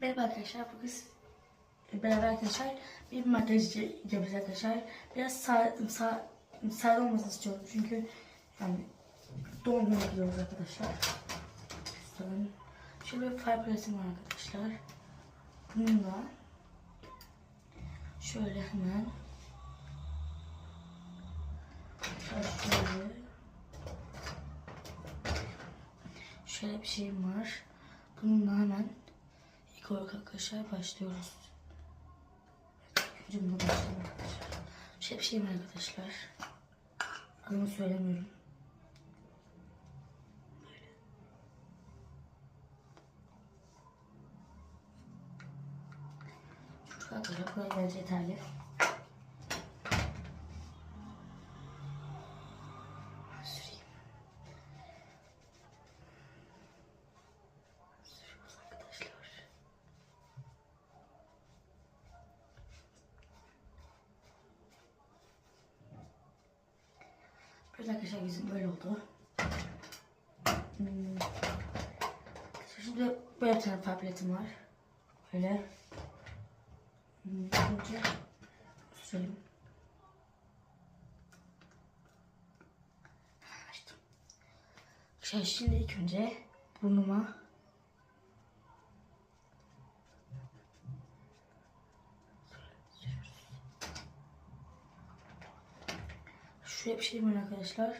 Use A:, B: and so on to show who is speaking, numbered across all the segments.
A: Merhaba arkadaşlar. Bugün beraber arkadaşlar bir makyaj yapacağız arkadaşlar. Biraz sağ, sağ, sağ olmasını istiyorum çünkü yani doğum günü gidiyoruz arkadaşlar. Şöyle bir fireplace'im var arkadaşlar. Bununla şöyle hemen şöyle şöyle bir şeyim var. Bununla hemen olarak arkadaşlar başlıyoruz. Bunu başlayalım. Şöyle bir şeyim arkadaşlar. Adını söylemiyorum. Şu arkadaşlar bu kadar yeterli. Böyle arkadaşlar yüzüm böyle oldu. Hmm. Şimdi böyle bir tane tabletim var. Böyle. Hmm, Önce sürelim. Açtım. Şey, şimdi ilk önce burnuma Şuraya bir şey var arkadaşlar.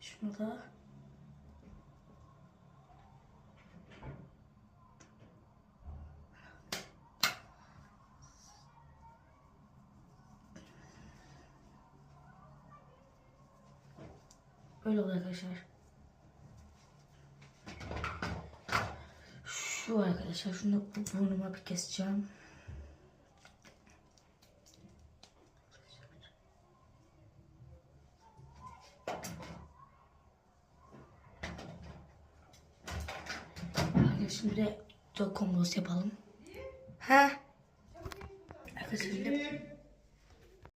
A: Şunu da Böyle oluyor arkadaşlar. Şu arkadaşlar şunu burnuma bir keseceğim. Şimdi dog kombos yapalım. Ha? Arkadaşlar şimdi